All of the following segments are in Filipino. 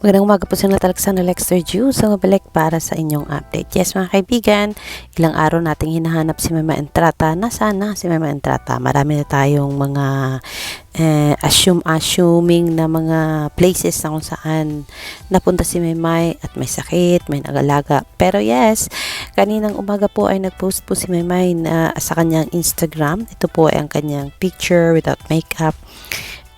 Magandang umaga po sa natalaksan na Lexter Jew sa mabalik para sa inyong update. Yes mga kaibigan, ilang araw nating hinahanap si Mama Entrata. Nasaan na si Mama Entrata? Marami na tayong mga eh, assume-assuming na mga places na kung saan napunta si Maymay at may sakit, may nagalaga. Pero yes, kaninang umaga po ay nagpost po si Maymay na sa kanyang Instagram. Ito po ay ang kanyang picture without makeup.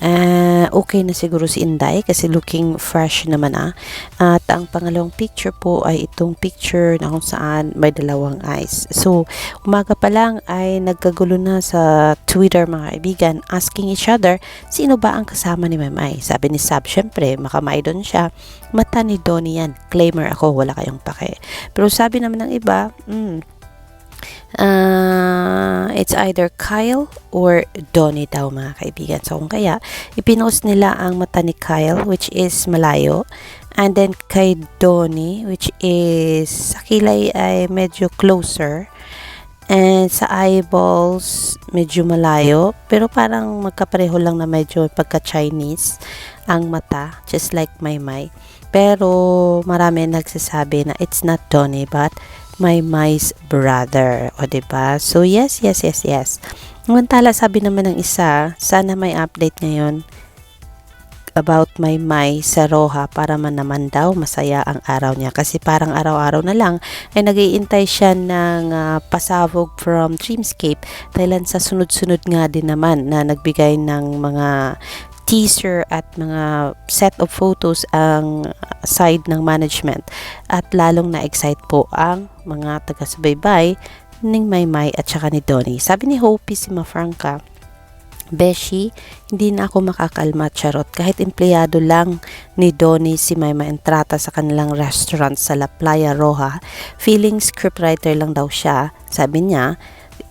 Uh, okay na siguro si Inday kasi looking fresh naman ah. At ang pangalawang picture po ay itong picture na kung saan may dalawang eyes. So, umaga pa lang ay nagkagulo na sa Twitter mga kaibigan asking each other sino ba ang kasama ni Mamay. Sabi ni Sab, syempre makamay doon siya. Mata ni Donnie yan. Claimer ako, wala kayong pake. Pero sabi naman ng iba, hmm, Uh, it's either Kyle or Donnie daw mga kaibigan. So kung kaya, ipinost nila ang mata ni Kyle which is malayo. And then kay Donnie which is sa kilay ay medyo closer. And sa eyeballs, medyo malayo. Pero parang magkapareho lang na medyo pagka-Chinese ang mata. Just like my my. Pero marami nagsasabi na it's not Donnie but my mice brother. O, ba diba? So, yes, yes, yes, yes. Mantala, sabi naman ng isa, sana may update ngayon about my Mai sa Roha para man naman daw masaya ang araw niya kasi parang araw-araw na lang ay nagiintay siya ng uh, pasabog from Dreamscape dahil sa sunod-sunod nga din naman na nagbigay ng mga teaser at mga set of photos ang side ng management at lalong na-excite po ang mga taga-subaybay ng Maymay at saka ni Donnie. Sabi ni Hopi si Mafranca, Beshi, hindi na ako makakalma charot kahit empleyado lang ni Donnie si Mayma entrata sa kanilang restaurant sa La Playa Roja. Feeling scriptwriter lang daw siya. Sabi niya,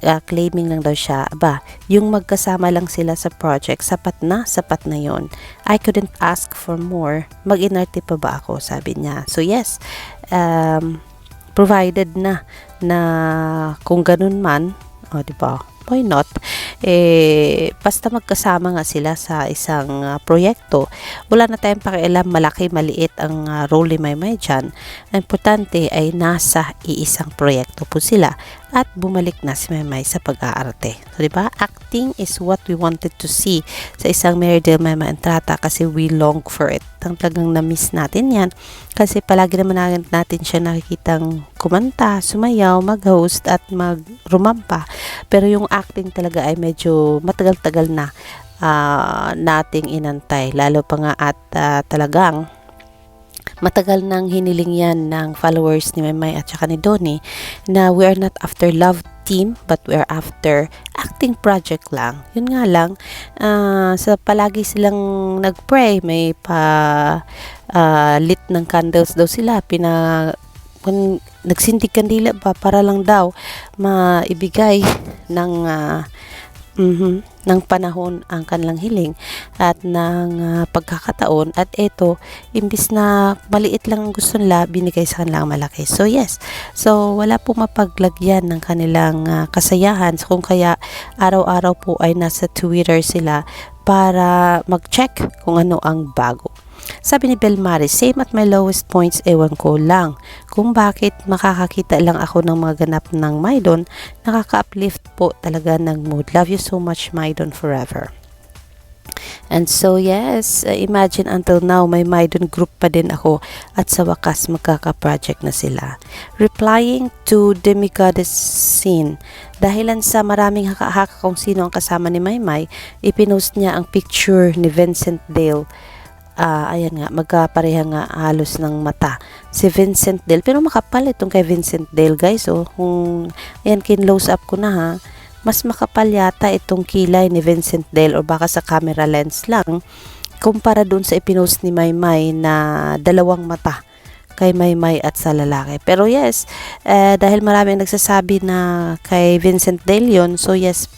uh, claiming lang daw siya, aba, yung magkasama lang sila sa project, sapat na, sapat na yon. I couldn't ask for more. Mag-inarte pa ba ako, sabi niya. So yes, um, provided na na kung ganun man, o oh, di ba? Why not? eh, basta magkasama nga sila sa isang uh, proyekto, wala na tayong pakialam malaki, maliit ang uh, role ni Maymay dyan. Importante ay nasa iisang proyekto po sila at bumalik na si Maymay sa pag-aarte. So, diba? Acting is what we wanted to see sa isang Meridel Maymay Entrata kasi we long for it. Ang talagang na-miss natin yan kasi palagi naman natin siya nakikitang kumanta, sumayaw, mag-host at mag-rumampa. Pero yung acting talaga ay medyo matagal-tagal na uh, nating inantay. Lalo pa nga at uh, talagang matagal nang hiniling yan ng followers ni Memay at saka ni Donnie na we are not after love team but we are after acting project lang. Yun nga lang, uh, sa palagi silang nagpray, may pa uh, lit ng candles daw sila, pina kung nagsindig kandila ba para lang daw maibigay ng uh, mm-hmm, ng panahon ang kanilang hiling at ng uh, pagkakataon. At ito imbis na maliit lang ang gusto nila binigay sa kanilang malaki. So yes. So wala po mapaglagyan ng kanilang uh, kasayahan. Kung kaya araw-araw po ay nasa Twitter sila para mag-check kung ano ang bago sabi ni Belmari, same at my lowest points, ewan ko lang. Kung bakit makakakita lang ako ng mga ganap ng Maidon, nakaka-uplift po talaga ng mood. Love you so much, Maidon, forever. And so yes, uh, imagine until now may Maidon group pa din ako at sa wakas magkaka-project na sila. Replying to Demigoddess Scene, dahilan sa maraming haka-haka kung sino ang kasama ni Maymay, ipinost niya ang picture ni Vincent Dale uh, ayan nga, magkapareha nga halos ng mata. Si Vincent Dale, pero makapal itong kay Vincent Dale guys. Oh, kung ayan, kin-close up ko na ha, mas makapal yata itong kilay ni Vincent Dale or baka sa camera lens lang kumpara dun sa ipinost ni Maymay na dalawang mata kay Maymay at sa lalaki. Pero yes, eh, dahil marami nagsasabi na kay Vincent Dale yun, so yes,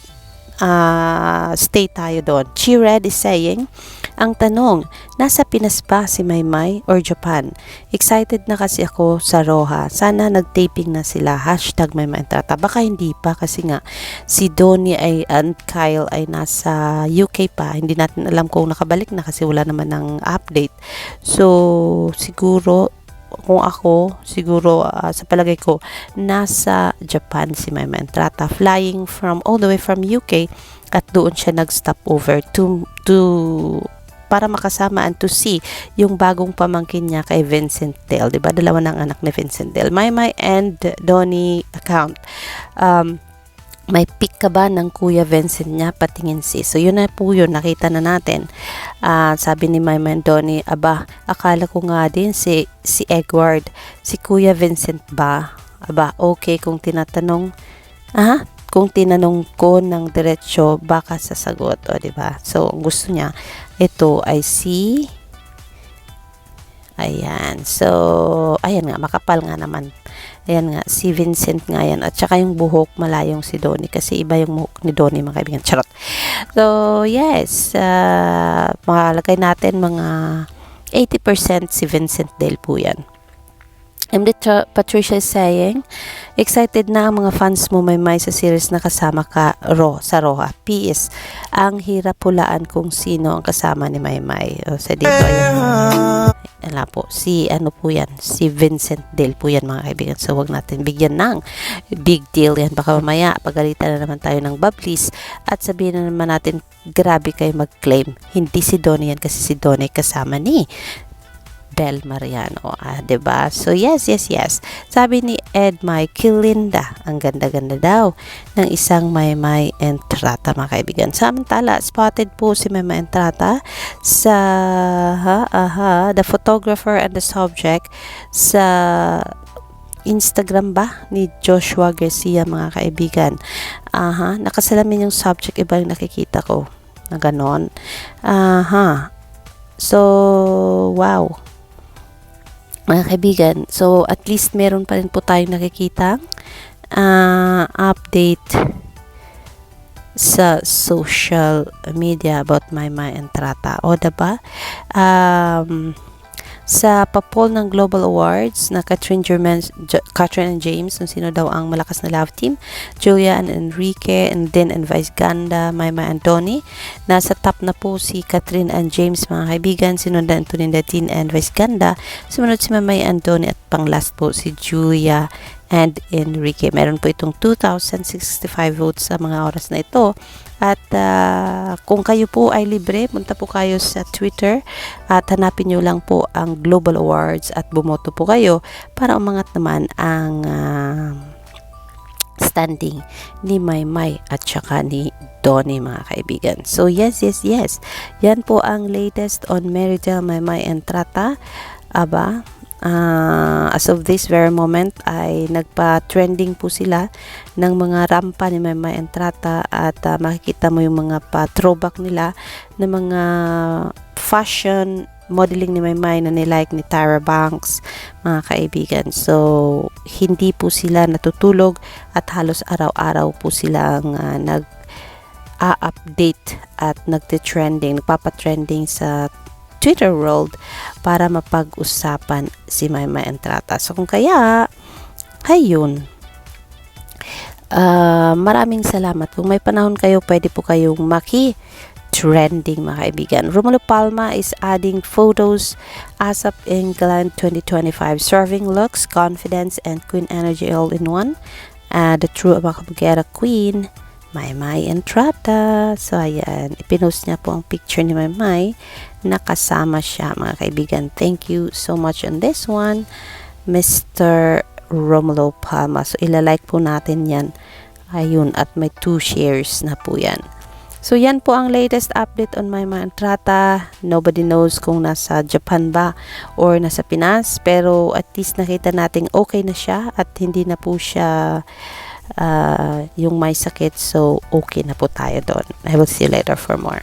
uh, stay tayo doon. She Red is saying, Ang tanong, nasa Pinas ba si Maymay or Japan? Excited na kasi ako sa Roha. Sana nag-taping na sila. Hashtag Maymay Entrata. Baka hindi pa kasi nga si Donnie ay, and Kyle ay nasa UK pa. Hindi natin alam kung nakabalik na kasi wala naman ng update. So, siguro kung ako, siguro ah, sa palagay ko, nasa Japan si Mama Entrata, flying from all the way from UK at doon siya nag-stop over to, to para makasama and to see yung bagong pamangkin niya kay Vincent Dale. 'di ba Dalawa ng anak ni Vincent Dale. Maymay and Donnie account. Um, may pick ka ba ng Kuya Vincent niya? Patingin si. So, yun na po yun. Nakita na natin. Ah, sabi ni May Mandoni, aba, akala ko nga din si, si Edward, si Kuya Vincent ba? Aba, okay kung tinatanong, ah, kung tinanong ko ng diretsyo, baka sasagot, o, di ba? So, gusto niya, ito ay si, ayan, so, ayan nga, makapal nga naman Ayan nga, si Vincent nga yan. At saka yung buhok, malayong si Donnie. Kasi iba yung buhok ni Donnie, mga kaibigan. Charot. So, yes. Uh, makalagay natin mga 80% si Vincent Dale po yan. Pat- Patricia is saying, excited na ang mga fans mo may may sa series na kasama ka Ro, sa Roha. PS, ang hirap hulaan kung sino ang kasama ni Maymay. O, sa dito, ayan. Wala po, si ano po yan, si Vincent Dale po yan mga kaibigan. So, wag natin bigyan ng big deal yan. Baka mamaya, pagalitan na naman tayo ng bablis at sabihin na naman natin, grabe kayo mag-claim. Hindi si Donnie yan kasi si Donnie kasama ni Bel Mariano, ah, ba? So yes, yes, yes. Sabi ni Ed May Kilinda, ang ganda-ganda daw ng isang Maymay Entrata mga kaibigan. Samantala, spotted po si Maymay Entrata sa ha, aha, the photographer and the subject sa Instagram ba ni Joshua Garcia mga kaibigan. Aha, nakasalamin yung subject iba yung nakikita ko na ganon. Aha. So, wow mga kaibigan. So, at least meron pa rin po tayong nakikita uh, update sa social media about my my entrata. O, diba? Um, sa papol ng Global Awards na Catherine, German, J- Catherine and James, kung sino daw ang malakas na love team, Julia and Enrique, and then and Vice Ganda, Maima and Tony. Nasa top na po si Catherine and James, mga kaibigan, sinundan ito ni Datin and Vice Ganda. Sumunod si Mamay and Tony at pang last po si Julia and Enrique. Meron po itong 2,065 votes sa mga oras na ito. At uh, kung kayo po ay libre, punta po kayo sa Twitter at hanapin nyo lang po ang Global Awards at bumoto po kayo para umangat naman ang uh, standing ni Maymay at saka ni Donnie mga kaibigan. So yes, yes, yes. Yan po ang latest on Meridel Maymay and Trata. Aba, uh, as of this very moment ay nagpa-trending po sila ng mga rampa ni Mama Entrata at uh, makikita mo yung mga pa-throwback nila ng mga fashion modeling ni Maymay na nilike ni Tyra Banks, mga kaibigan. So, hindi po sila natutulog at halos araw-araw po silang uh, nag a-update at nagte-trending, nagpapa-trending sa Twitter world para mapag-usapan si Maymay Entrata. So kung kaya, ayun. Uh, maraming salamat. Kung may panahon kayo, pwede po kayong maki trending mga kaibigan. Romulo Palma is adding photos as of England 2025 serving looks, confidence, and queen energy all in one. Uh, the true Abacabugera queen Maymay Entrata. So, ayan. Ipinost niya po ang picture ni Maymay. Nakasama siya, mga kaibigan. Thank you so much on this one, Mr. Romulo Palma. So, ilalike po natin yan. Ayun. At may two shares na po yan. So, yan po ang latest update on Maymay Entrata. Nobody knows kung nasa Japan ba or nasa Pinas. Pero, at least nakita natin okay na siya at hindi na po siya uh, yung may sakit. So, okay na po tayo doon. I will see you later for more.